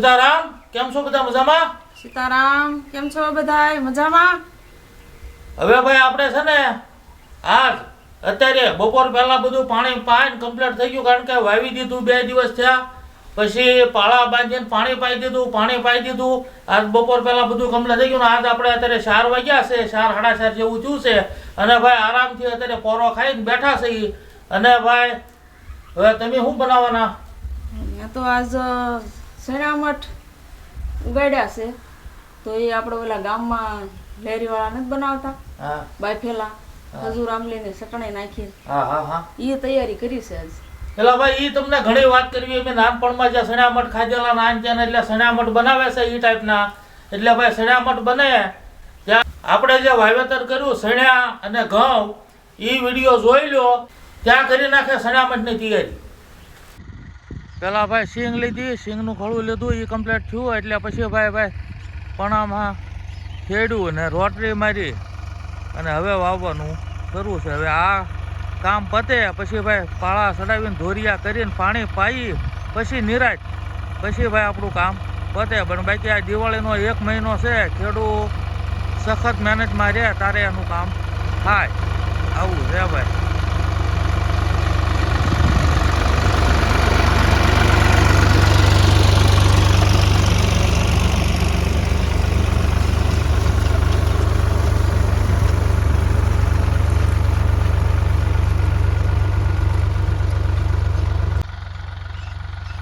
સીતારામ કેમ છો બધા મજામાં? સીતારામ કેમ છો બધાય? મજામાં? હવે ભાઈ આપણે છે ને આજ અત્યારે બપોર પહેલા બધું પાણી પાઈને કમ્પ્લીટ થઈ ગયું કારણ કે વાવી દીધું બે દિવસ થયા. પછી પાળા બાંધીને પાણી પાઈ દીધું પાણી પાઈ દીધું. આજ બપોર પહેલા બધું કમ્પ્લીટ થઈ ગયું ને આજ આપણે અત્યારે ચાર વાગ્યા છે ચાર સાડા ચાર જેવું થયું છે. અને ભાઈ આરામથી અત્યારે પોરો ખાઈને બેઠા છે અને ભાઈ હવે તમે શું બનાવવાના? તો આજ શેણામઠ ઉગાડ્યા છે તો એ આપણે ઓલા ગામમાં લેરીવાળા નથી બનાવતા. હા. બાયફેલા ખજૂર આંબલીની સટણે નાખી. હા હા હા. એ તૈયારી કરી છે આજ. એટલે ભાઈ એ તમને ઘણી વાત કરવી મેં નાનપણમાં જે સણામઠ ખાધેલા નાન છે એટલે સણામઠ બનાવે છે એ ટાઈપના. એટલે ભાઈ સણામઠ બને ત્યાં આપણે જે વાવેતર કર્યું સણ્યા અને ઘઉં એ વીડિયો જોઈ લો ત્યાં કરી નાખે સણામઠની તૈયારી. પેલા ભાઈ સિંગ લીધી, સિંગનું ખળું લીધું એ કમ્પ્લીટ થયું એટલે પછી ભાઈ ભાઈ પણામાં ખેડ્યું ને રોટરી મારી અને હવે વાવવાનું કરવું છે. હવે આ કામ પતે, પછી ભાઈ પાળા ચડાવીને ધોરિયા કરીને પાણી પાઈ, પછી નિરાશ પછી ભાઈ આપણું કામ પતે. પણ બાકી આ દિવાળીનો એક મહિનો છે, ખેડૂત સખત મહેનતમાં રહે, તારે એનું કામ થાય. આવું છે ભાઈ.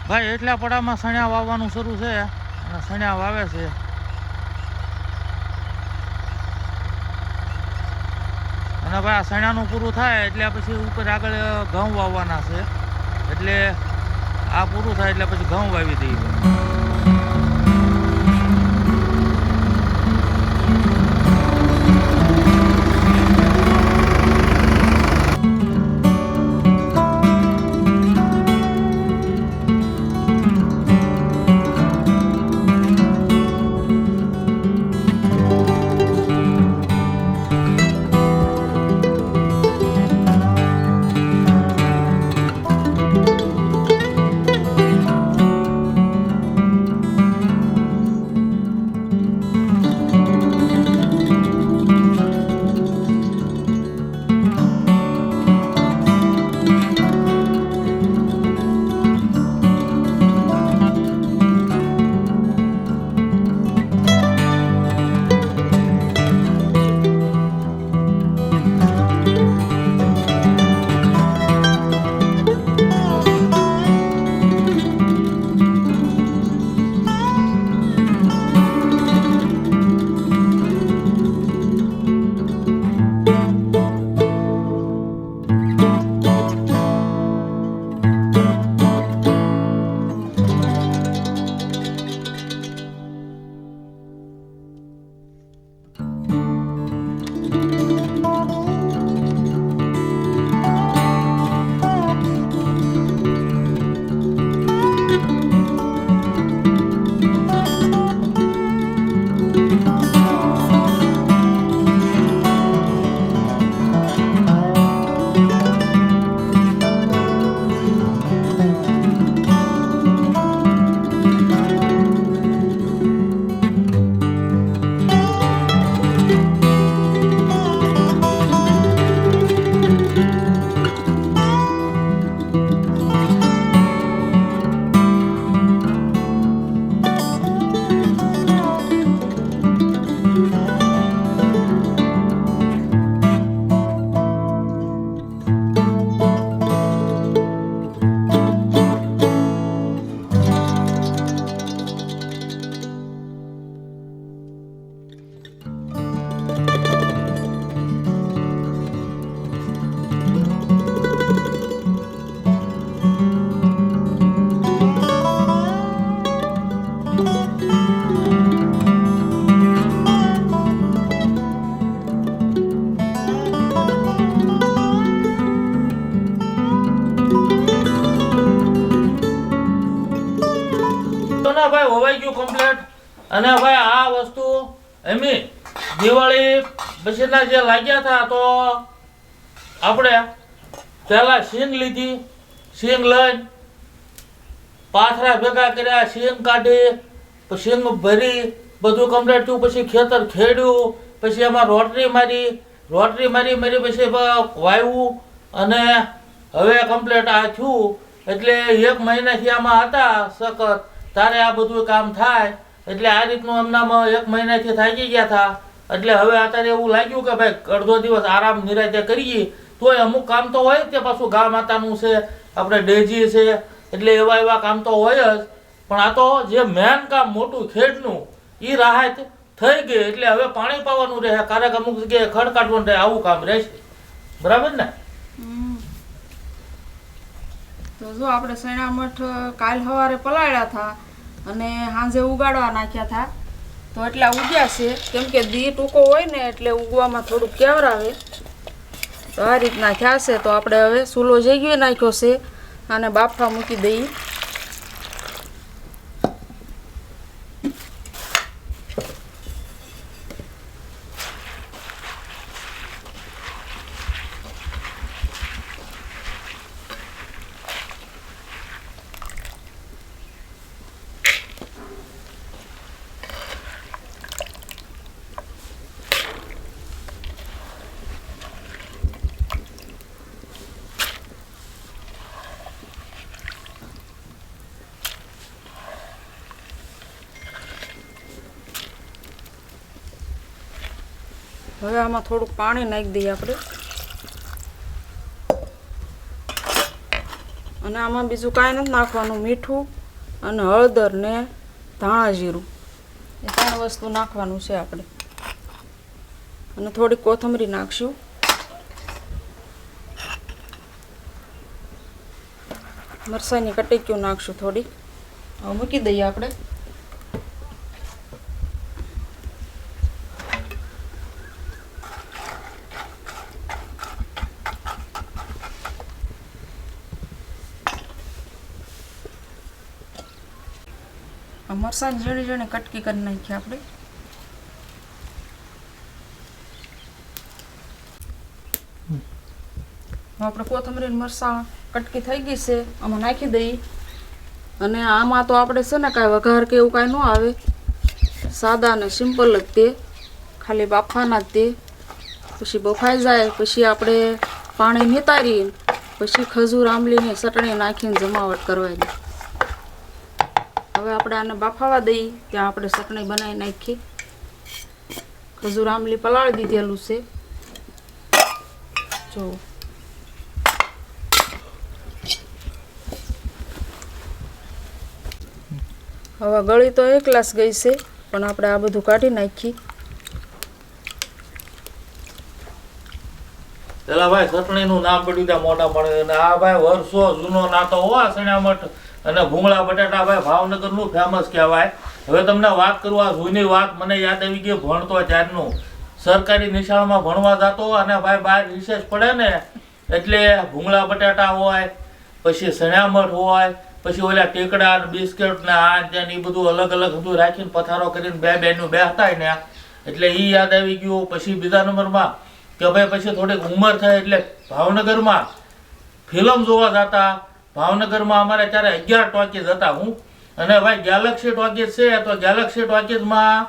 ભાઈ, એટલા પડામાં સણ્યા વાવવાનું શરૂ છે અને સણ્યા વાવે છે. અને ભાઈ, આ સણ્યાનું પૂરું થાય એટલે પછી ઉપર આગળ ઘઉં વાવવાના છે. એટલે આ પૂરું થાય એટલે પછી ઘઉં વાવી દઈએ. પછીના જે લાગ્યા હતા તો આપણે પહેલાં સીંગ લીધી સીંગ લઈને પાથરા ભેગા કર્યા સીંગ કાઢી સીંગ ભરી, બધું કમ્પ્લીટ થયું, પછી ખેતર ખેડ્યું, પછી એમાં રોટરી મારી રોટરી મારી મારી પછી વાવ્યું અને હવે કમ્પ્લીટ આ થયું. એટલે એક મહિનાથી આમાં હતા સખત, તારે આ બધું કામ થાય, એટલે આ રીતનું એમનામાં એક મહિનાથી થાકી ગયા હતા. એટલે હવે અત્યારે એવું લાગ્યું કે ભાઈ, અડધો દિવસ આરામ નિરાતે કરીએ, તોય અમુક કામ તો હોય તે પાછું ગા માતાનું છે, આપણે ડેજી છે, એટલે એવા એવા કામ તો હોય જ. પણ આ તો જે મેન કામ મોટું ખેડનું એ રાહત થઈ ગઈ એટલે હવે પાણી પાવાનું રહે, ક્યારેક અમુક જગ્યાએ ખડ કાઢવાનું રહે, આવું કામ રહેશે. બરાબર ને? તો જો આપણે સૈણા મઠ કાલ સવારે પલાળ્યા હતા અને સાંજે ઉગાડવા નાખ્યા હતા તો એટલા ઉગ્યા છે. કેમ કે દી ટૂંકો હોય ને એટલે ઉગવામાં થોડુંક કેવરાવે. તો આ રીતના થયા છે. તો આપણે હવે સૂલો જઈ ગયો નાખ્યો છે. અને બાફા મૂકી દઈએ. હવે આમાં થોડુંક પાણી નાખી દઈએ આપણે. અને આમાં બીજું કાંઈ નથી નાખવાનું, મીઠું અને હળદર ને ધાણા જીરું. એ ત્રણ વસ્તુ નાખવાનું છે આપણે. અને થોડીક કોથમરી નાખશું. મરસાની કટીકીઓ નાખશું થોડીક. હવે મૂકી દઈએ આપણે. મરસાની ઝીણી ઝીણી કટકી કરી નાખીએ આપણે. આપણે કોથમરી ને કટકી થઈ ગઈ છે, આમાં નાખી દઈએ અને આમાં તો આપણે છે ને કાંઈ વઘાર કે એવું કાંઈ ન આવે. સાદા અને સિમ્પલ જ તે. ખાલી બાફવાના જ તે. પછી બફાઈ જાય, પછી આપણે પાણી નિતારીએ પછી ખજૂર, આંબલીની ચટણી નાખીને જમાવટ કરવાની. હવે આપણે આને બાફાવા દઈએ ત્યાં આપણે ચટણી બનાવી નાખી. ખજૂર આંબલી પલાળી દીધેલું છે. જો. હવે ગળી તો એક ગ્લાસ ગઈ છે, પણ આપણે આ બધું કાઢી નાખી. પેલા ભાઈ ચટણીનું નામ પડ્યું ત્યાં મોટા મળે અને આ ભાઈ વર્ષો જૂનો નાતો હોવા સણામઠ અને ભૂંગળા બટાટા ભાઈ ભાવનગરનું ફેમસ કહેવાય. હવે તમને વાત કરું, આ જૂની વાત મને યાદ આવી ગઈ, ભણતો ત્યારનું. સરકારી નિશાળમાં ભણવા જતો અને ભાઈ બહાર રિસેસ પડે ને, એટલે ભૂંગળા બટાટા હોય, પછી સણામઠ હોય, પછી ઓલા ટેકડા બિસ્કિટ ને આ ને એ બધું અલગ અલગ બધું રાખીને પથારો કરીને બે બેનું બેહતા ને. એટલે એ યાદ આવી ગયું. પછી બીજા નંબરમાં કે ભાઈ પછી થોડીક ઉંમર થાય એટલે ભાવનગરમાં ફિલ્મ જોવા જતા. ભાવનગરમાં અમારે ત્યારે અગિયાર ટોકીઝ હતા હું. અને ભાઈ ગેલેક્સી ટોકીઝ છે, તો ગેલેક્સી ટોકીઝમાં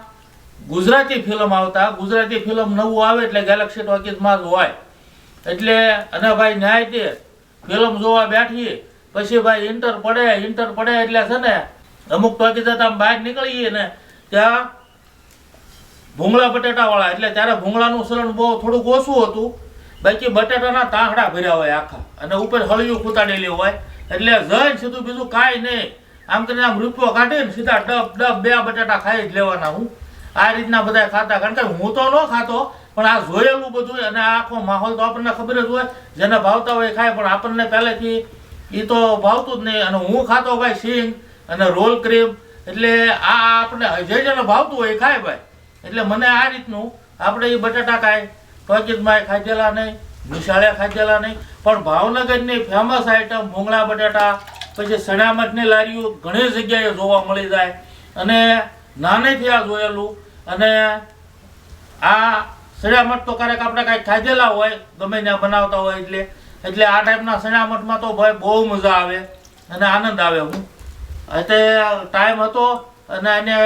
ગુજરાતી ફિલ્મ આવતા. ગુજરાતી ફિલ્મ નવું આવે એટલે ગેલેક્સી ટોકીઝમાં જ હોય. એટલે, અને ભાઈ ન્યાય ફિલ્મ જોવા બેઠીએ પછી ભાઈ ઇન્ટર પડે ઇન્ટર પડે એટલે છે ને, અમુક ટોકીઝ હતા બહાર નીકળીએ ને, ત્યાં ભૂંગળા બટાટાવાળા, એટલે ત્યારે ભૂંગળાનું સરણ બહુ થોડુંક ઓછું હતું. બાકી બટાટાના તાંકડા ભર્યા હોય આખા. અને ઉપર હળિયું કૂતાડેલી હોય. એટલે જઈને સીધું બીજું કાંઈ નહીં. આમ કરીને આમ રૂપિયો કાઢીને સીધા ડબ ડબ બે બટાટા ખાઈ જ લેવાના હું. આ રીતના બધા ખાતા. કારણ કે હું તો ન ખાતો, પણ આ જોયેલું બધું અને આખો માહોલ તો આપણને ખબર જ હોય. જેને ભાવતા હોય ખાય, પણ આપણને પહેલેથી એ તો ભાવતું જ નહીં. અને હું ખાતો ભાઈ સિંગ અને રોલ ક્રીમ. એટલે આ આપણે જે જેને ભાવતું હોય ખાય ભાઈ. એટલે મને આ રીતનું, આપણે એ બટાટા ખાય ટોકીઝમાં ખાધેલા નહીં, નિશાળે ખાધેલા નહીં, પણ ભાવનગરની ફેમસ આઈટમ ભૂંગળા બટાટા, પછી સણામઠની લારીઓ ઘણી જગ્યાએ જોવા મળી જાય. અને નાનેથી આ જોયેલું, અને આ સણામઠ તો ક્યારેક આપણે કાંઈક ખાધેલા હોય, ગમે ત્યાં બનાવતા હોય એટલે એટલે આ ટાઈપના સણામઠમાં તો ભાઈ બહુ મજા આવે અને આનંદ આવે. હું એટલે ટાઈમ હતો અને એને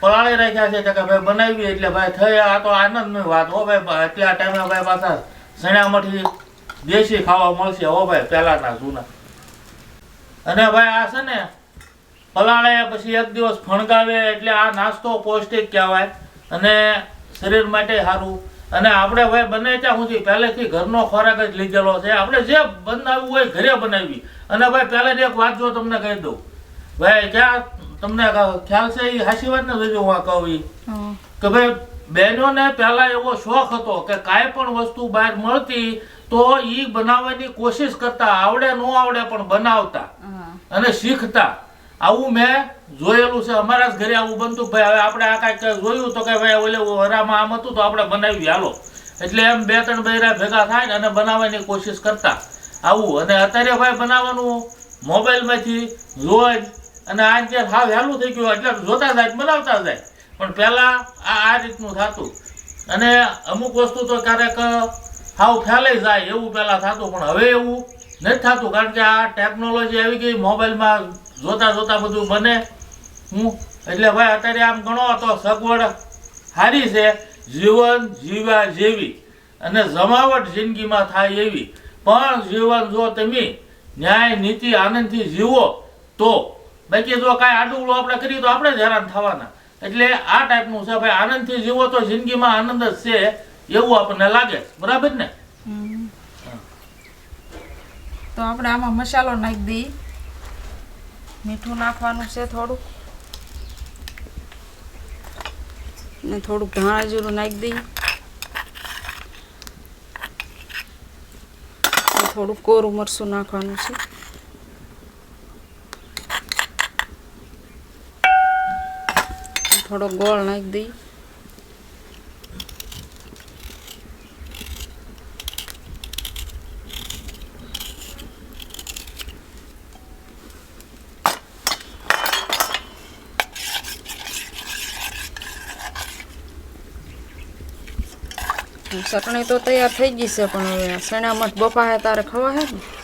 પલાળી રાખ્યા છે કે ભાઈ બનાવી એટલે ભાઈ થઈ, આ તો આનંદની વાત. હો ભાઈ એટલા ટાઈમે ભાઈ પાછા સણામાંથી દેશી ખાવા મળશે. હો ભાઈ, પહેલાંના જૂના. અને ભાઈ આ છે ને પલાળે પછી એક દિવસ ફણગાવે એટલે આ નાસ્તો પૌષ્ટિક કહેવાય. અને શરીર માટે સારું. અને આપણે ભાઈ બને ત્યાં સુધી પહેલેથી ઘરનો ખોરાક જ લીધેલો છે. આપણે જે બનાવવું હોય ઘરે બનાવી. અને ભાઈ પહેલેથી એક વાત જો તમને કહી દઉં. ભાઈ ક્યાં તમને ખ્યાલ છે એ હાસી વાત ને જોજો હું કહું. કે ભાઈ બહેનોને પહેલા એવો શોખ હતો કે કાંઈ પણ વસ્તુ બહાર મળતી તો એ બનાવવાની કોશિશ કરતા આવડે ન આવડે પણ બનાવતા અને શીખતા. આવું મેં જોયેલું છે. અમારા જ ઘરે આવું બનતું ભાઈ હવે આપણે આ કાંઈક જોયું તો કે ભાઈ ઓલે વરામાં આમ હતું તો આપણે બનાવી હાલો. એટલે એમ બે ત્રણ બૈરા ભેગા થાય ને અને બનાવવાની કોશિશ કરતા આવું. અને અત્યારે ભાઈ બનાવવાનું મોબાઈલમાંથી જોઈ અને આ જે હાવ હેલું થઈ ગયું એટલે જોતા જાય બનાવતા જાય. પણ પહેલાં આ આ રીતનું થતું. અને અમુક વસ્તુ તો ક્યારેક હાવ ફેલાઈ જાય, એવું પહેલાં થતું. પણ હવે એવું નથી થતું, કારણ કે આ ટેકનોલોજી આવી ગઈ, મોબાઈલમાં જોતા જોતા બધું બને. હું? એટલે ભાઈ, અત્યારે આમ ગણો તો સગવડ સારી છે. જીવન જીવા જેવી. અને જમાવટ જિંદગીમાં થાય એવી. પણ જીવન જો તમે ન્યાય, નીતિ, આનંદથી જીવો, તો બાકી જો કાંઈ આડું આપણે કરીએ તો આપણે જ હેરાન થવાના. એટલે આ ટાઈપનું છે ભાઈ આનંદથી જીવો તો જિંદગીમાં આનંદ જ છે એવું આપણને લાગે. બરાબર ને. તો આપણે આમાં મસાલો નાખી દઈએ. મીઠું નાખવાનું છે થોડુંક. ને થોડુંક ધાણા જીરું નાખી દઈએ. થોડુંક કોરું મરસું નાખવાનું છે. થોડો ગોળ નાખી દઈ ચટણી તો તૈયાર થઈ ગઈ છે, પણ હવે શેણામાં બપા હે, તારે ખવા હે ને?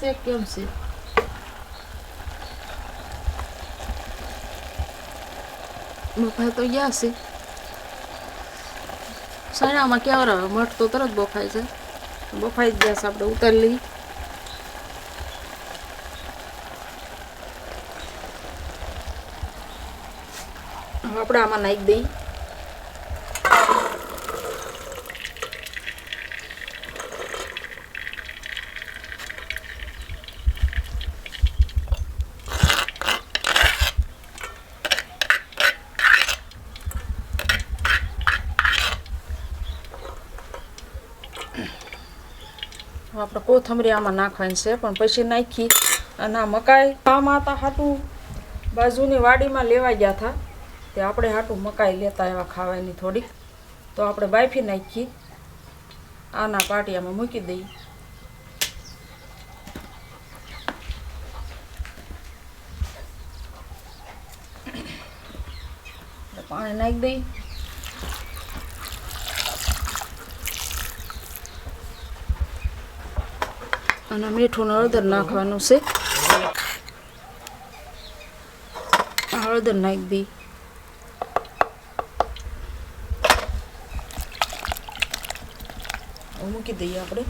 છે કેમ છે બફાઈ તો ગયા છે સણામાં ક્યાં આવે મઠ તો તરત બફાય છે બફાઈ જ ગયા છે આપણે ઉતારી લઈએ આપણે આમાં નાખી દઈએ આપણે કોથમરી આમાં નાખવાની છે, પણ પછી નાખી અને આ મકાઈ આમાં હતા હાટું બાજુની વાડીમાં લેવા ગયા હતા. તે આપણે હાટું મકાઈ લેતા એવા ખાવાની થોડીક. તો આપણે બાફી નાખી, આના પાટિયામાં મૂકી દઈએ. પાણી નાખી દઈએ. અને મીઠું હળદર નાખવાનું છે. હળદર નાખી દઈ હવે મૂકી દઈએ આપણે.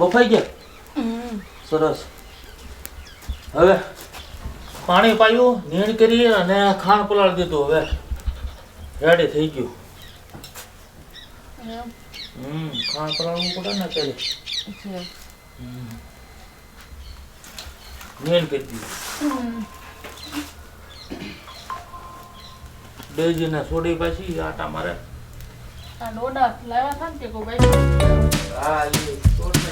બફાઈ ગયા? સરસ. હવે પાણી પાયું નીણ કરી અને ખાણ પલાળી દીધું હવે. રેડી થઈ ગયું હમ ખાણ પલાળવું પડે ને પેલે છે મેન કરી દીધું. ડેજીને છોડી પાછી આટા મારે. આ ડોડા લાવ્યા હતા ને તે કોઈ ભાઈ. હા એ છોડને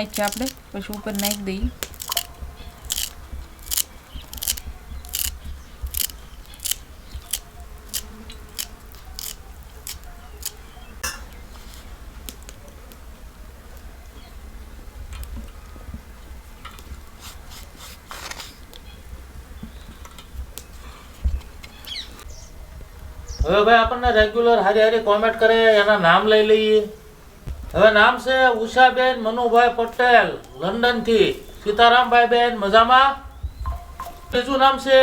નાખીએ આપણે. પછી ઉપર નાખી દઈએ. હવે ભાઈ આપણને રેગ્યુલર હારી હારી કોમેન્ટ કરે, એના નામ લઈ લઈએ. હવે નામ છે ઉષાબેન મનુભાઈ પટેલ, લંડનથી. સીતારામભાઈ બેન મજામાં? બીજું નામ છે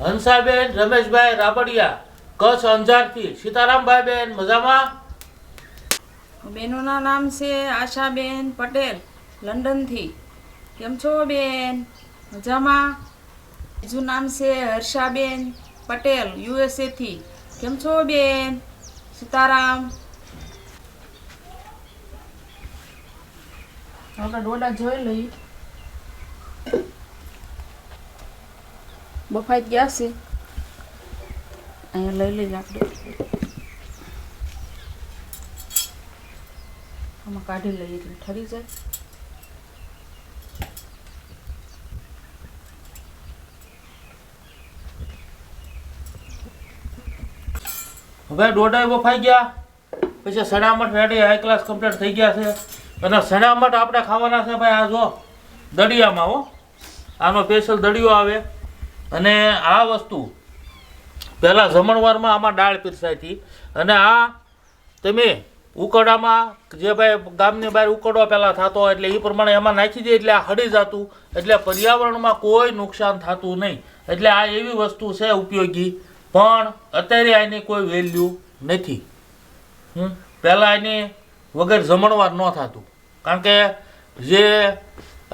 હંસાબેન રમેશભાઈ રાબડિયા, કચ્છ અંજારથી. સીતારામભાઈ બેન મજામાં? બેનોના નામ છે આશાબેન પટેલ, લંડનથી. કેમ છો બેન? મજામાં? બીજું નામ છે હર્ષાબેન પટેલ યુએસએથી કેમ છો બેન? સીતારામ. આપણે ડોડા જોઈ લઈ બફાઈ ગયા છે. અહીંયા લઈ લઈએ આપણે. આમાં કાઢી લઈએ એટલે ઠરી જાય. હવે દોઢ બફાઈ ગયા. પછી સણામઠ રેડી હાઈ ક્લાસ કમ્પ્લીટ થઈ ગયા છે. અને સણામઠ આપણે ખાવાના છે ભાઈ? આ જો દડિયામાં હો. આનો સ્પેશિયલ દડિયો આવે. અને આ વસ્તુ પહેલાં જમણવારમાં આમાં દાળ પીરસાઈ હતી. અને આ તમે ઉકડામાં જે ભાઈ ગામની બહાર ઉકડો પહેલાં થતો એટલે એ પ્રમાણે એમાં નાખી દે એટલે આ હળી જતું. એટલે પર્યાવરણમાં કોઈ નુકસાન થતું નહીં. એટલે આ એવી વસ્તુ છે ઉપયોગી. પણ અત્યારે આની કોઈ વેલ્યુ નથી. પહેલાં એની વગર જમણવાર ન થતું. કારણ કે જે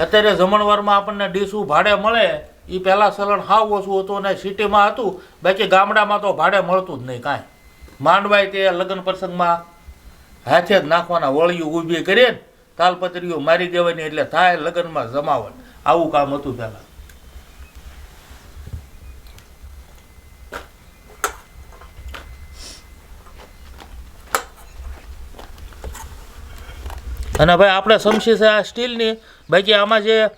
અત્યારે જમણવારમાં આપણને ડીશું ભાડે મળે એ પહેલાં સલણ હાવ ઓછું હતું અને સિટીમાં હતું, બાકી ગામડામાં તો ભાડે મળતું જ નહીં કાંઈ. માંડવાય તે લગ્ન પ્રસંગમાં હાથે જ નાખવાના વળિયું ઊભી કરીને તાલપત્રીઓ મારી દેવાની એટલે થાય લગ્નમાં જમાવટ. આવું કામ હતું પહેલાં. અને ભાઈ આપણે સમસી છે આ સ્ટીલની. બાકી આમાં જે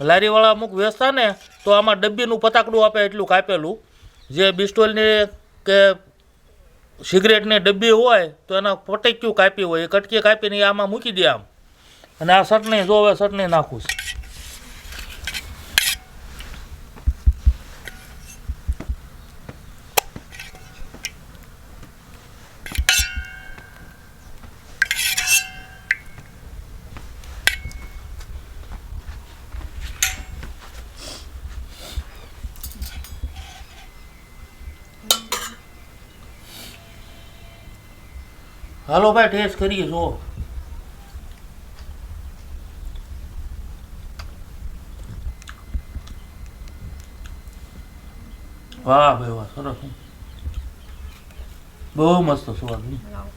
લારીવાળા અમુક વેચતા ને, તો આમાં ડબ્બીનું પતાકડું આપે એટલું કાપેલું. જે બિસ્ટોલની કે સિગરેટની ડબ્બી હોય, તો એના પટેક્યું કાપી હોય. એ કટકી કાપીને આમાં મૂકી દે આમ. અને આ ચટણી જો હવે ચટણી નાખું છું. હાલો ભાઈ ટેસ્ટ કરીએ જુઓ. વાહ ભાઈ વાહ સરસ. બહુ મસ્ત સ્વાદ હો.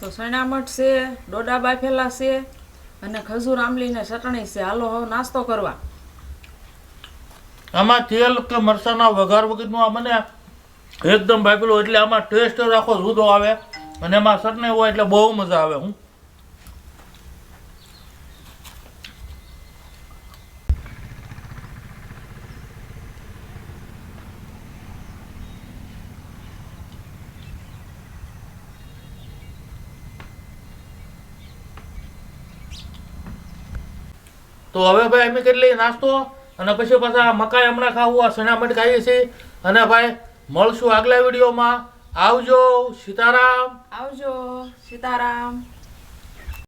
તો સણામઠ છે, ડોડા બાફેલા છે અને ખજૂર આંબલીને ચટણી છે. હાલો, હવે નાસ્તો કરવા. આમાં તેલ કે મરચાના વઘાર વગરનું આ મને એકદમ બાફેલું એટલે આમાં ટેસ્ટ રાખો, જુદો આવે. અને એમાં ચટણી હોય એટલે બહુ મજા આવે, હું તો હવે ભાઈ અમે કરી લઈએ નાસ્તો અને પછી પાછા મકાઈ હમણાં ખાવું, આ સણામઠ ખાઈએ છીએ. અને ભાઈ, મળશું આગલા વિડીયોમાં. આવજો, સીતારામ. આવજો, સીતારામ.